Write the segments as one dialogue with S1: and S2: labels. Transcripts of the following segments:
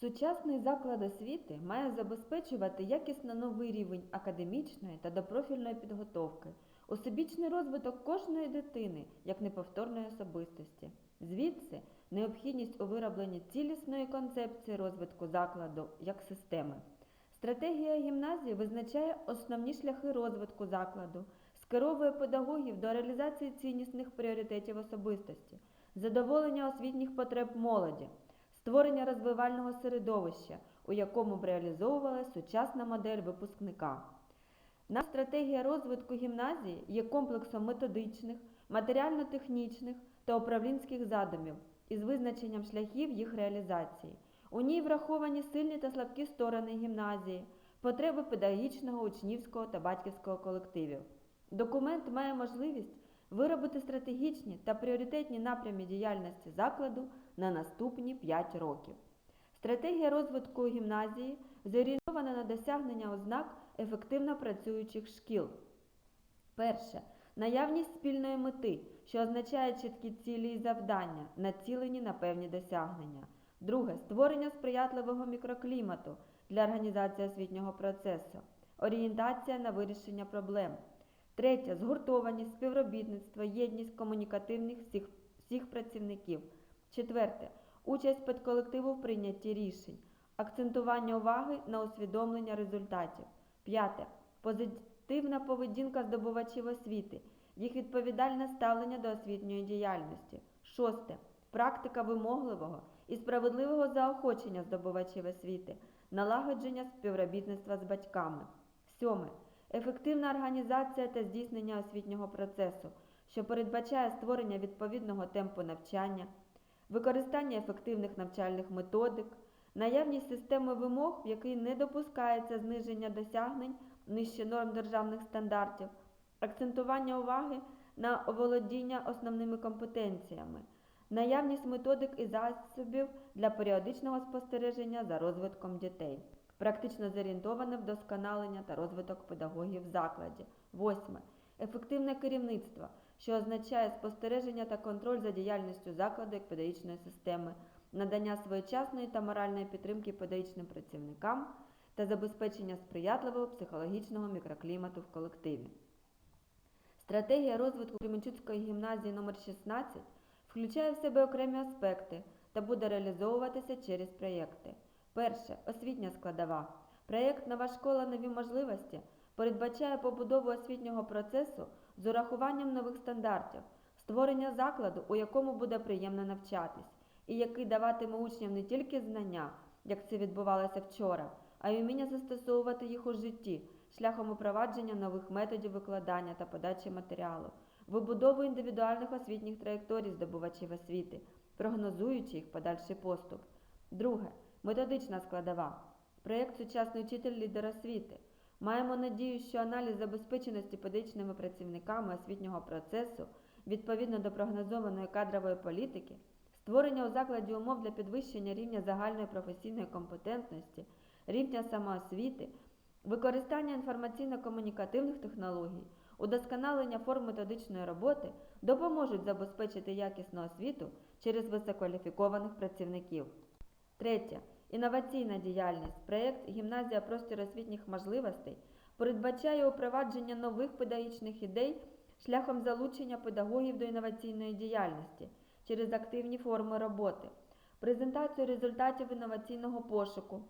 S1: Сучасний заклад освіти має забезпечувати якісно новий рівень академічної та допрофільної підготовки, усебічний розвиток кожної дитини як неповторної особистості. Звідси необхідність у виробленні цілісної концепції розвитку закладу як системи. Стратегія гімназії визначає основні шляхи розвитку закладу, скеровує педагогів до реалізації ціннісних пріоритетів особистості, задоволення освітніх потреб молоді, створення розвивального середовища, у якому б реалізовувалася сучасна модель випускника. Наша стратегія розвитку гімназії є комплексом методичних, матеріально-технічних та управлінських задумів із визначенням шляхів їх реалізації. У ній враховані сильні та слабкі сторони гімназії, потреби педагогічного, учнівського та батьківського колективів. Документ має можливість виробити стратегічні та пріоритетні напрями діяльності закладу на наступні 5 років. Стратегія розвитку гімназії зорієнтована на досягнення ознак ефективно працюючих шкіл. Перше. Наявність спільної мети, що означає чіткі цілі і завдання, націлені на певні досягнення. Друге. Створення сприятливого мікроклімату для організації освітнього процесу. Орієнтація на вирішення проблем. Третє. Згуртованість, співробітництво, єдність комунікативних всіх, всіх працівників. Четверте. Участь підколективу в прийнятті рішень. Акцентування уваги на усвідомлення результатів. П'яте. Позитивна поведінка здобувачів освіти, їх відповідальне ставлення до освітньої діяльності. Шосте. Практика вимогливого і справедливого заохочення здобувачів освіти, налагодження співробітництва з батьками. Сьоме. Ефективна організація та здійснення освітнього процесу, що передбачає створення відповідного темпу навчання, використання ефективних навчальних методик, наявність системи вимог, в якій не допускається зниження досягнень нижче норм державних стандартів, акцентування уваги на оволодіння основними компетенціями, наявність методик і засобів для періодичного спостереження за розвитком дітей, практично зорієнтоване вдосконалення та розвиток педагогів в закладі. Восьме. Ефективне керівництво, що означає спостереження та контроль за діяльністю закладу як педагогічної системи, надання своєчасної та моральної підтримки педагогічним працівникам та забезпечення сприятливого психологічного мікроклімату в колективі. Стратегія розвитку Кременчуцької гімназії номер 16 включає в себе окремі аспекти та буде реалізовуватися через проєкти. Перше освітня складова. Проєкт Нова школа нові можливості передбачає побудову освітнього процесу з урахуванням нових стандартів, створення закладу, у якому буде приємно навчатись, і який даватиме учням не тільки знання, як це відбувалося вчора, а й вміння застосовувати їх у житті шляхом упровадження нових методів викладання та подачі матеріалу, вибудову індивідуальних освітніх траєкторій здобувачів освіти, прогнозуючи їх подальший поступ. Друге методична складова. Проєкт Сучасний учитель лідер освіти. Маємо надію, що аналіз забезпеченості педагогічними працівниками освітнього процесу відповідно до прогнозованої кадрової політики, створення у закладі умов для підвищення рівня загальної професійної компетентності, рівня самоосвіти, використання інформаційно-комунікативних технологій, удосконалення форм методичної роботи допоможуть забезпечити якісну освіту через висококваліфікованих працівників. Третє. Інноваційна діяльність. Проєкт Гімназія простір освітніх можливостей передбачає упровадження нових педагогічних ідей шляхом залучення педагогів до інноваційної діяльності через активні форми роботи, презентацію результатів інноваційного пошуку,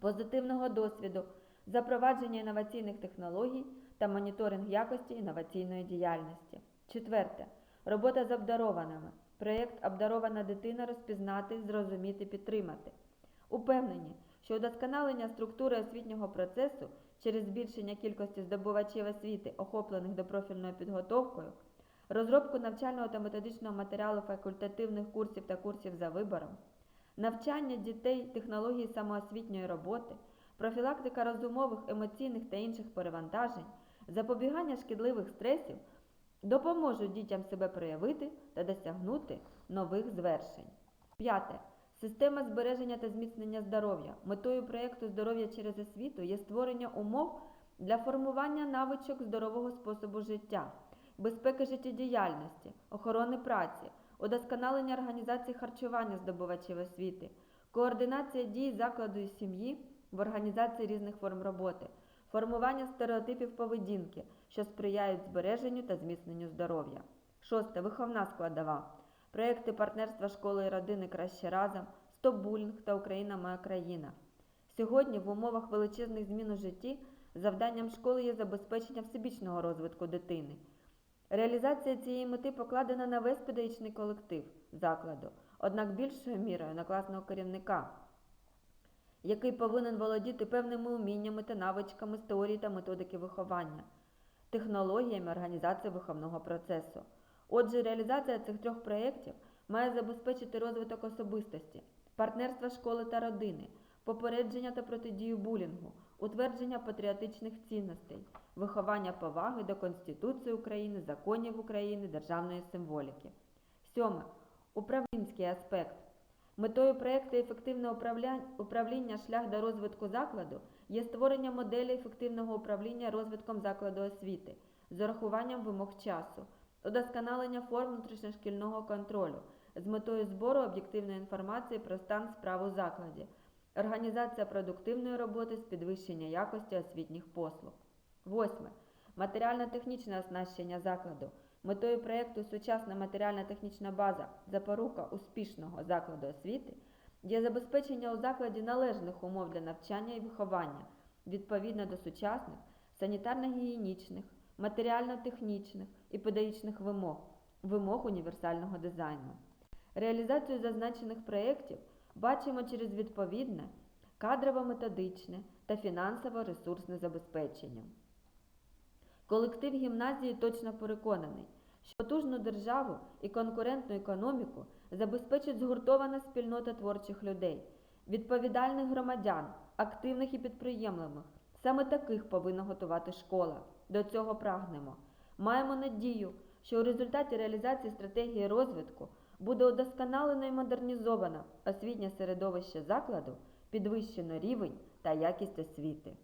S1: позитивного досвіду, запровадження інноваційних технологій та моніторинг якості інноваційної діяльності. Четверте. Робота з обдарованими. Проєкт Обдарована дитина розпізнати, зрозуміти, підтримати. Упевнені, що удосконалення структури освітнього процесу через збільшення кількості здобувачів освіти, охоплених допрофільною підготовкою, розробку навчального та методичного матеріалу факультативних курсів та курсів за вибором, навчання дітей технології самоосвітньої роботи, профілактика розумових, емоційних та інших перевантажень, запобігання шкідливих стресів допоможуть дітям себе проявити та досягнути нових звершень. П'яте. Система збереження та зміцнення здоров'я. Метою проєкту Здоров'я через освіту є створення умов для формування навичок здорового способу життя, безпеки життєдіяльності, охорони праці, удосконалення організації харчування здобувачів освіти, координація дій закладу і сім'ї в організації різних форм роботи, формування стереотипів поведінки, що сприяють збереженню та зміцненню здоров'я. Шосте. Виховна складова. Проекти партнерства школи і родини краще разом, Стоп-булінг та Україна моя країна. Сьогодні в умовах величезних змін у житті завданням школи є забезпечення всебічного розвитку дитини. Реалізація цієї мети покладена на весь педагогічний колектив закладу, однак більшою мірою на класного керівника, який повинен володіти певними уміннями та навичками з теорії та методики виховання, технологіями організації виховного процесу. Отже, реалізація цих трьох проєктів має забезпечити розвиток особистості, партнерства школи та родини, попередження та протидію булінгу, утвердження патріотичних цінностей, виховання поваги до Конституції України, законів України, державної символіки. Сьоме. Управлінський аспект. Метою проєкту ефективне управління шлях до розвитку закладу є створення моделі ефективного управління розвитком закладу освіти з урахуванням вимог часу, удосконалення форм внутрішньошкільного контролю з метою збору об'єктивної інформації про стан справ у закладі, організація продуктивної роботи з підвищення якості освітніх послуг. Восьме. Матеріально-технічне оснащення закладу. Метою проєкту Сучасна матеріально-технічна база запорука успішного закладу освіти є забезпечення у закладі належних умов для навчання і виховання відповідно до сучасних санітарно-гігієнічних, матеріально-технічних і педагогічних вимог, вимог універсального дизайну. Реалізацію зазначених проєктів бачимо через відповідне кадрово-методичне та фінансово-ресурсне забезпечення. Колектив гімназії точно переконаний, що потужну державу і конкурентну економіку забезпечить згуртована спільнота творчих людей, відповідальних громадян, активних і підприємливих. Саме таких повинна готувати школа. До цього прагнемо. Маємо надію, що у результаті реалізації стратегії розвитку буде удосконалено і модернізовано освітнє середовище закладу, підвищено рівень та якість освіти.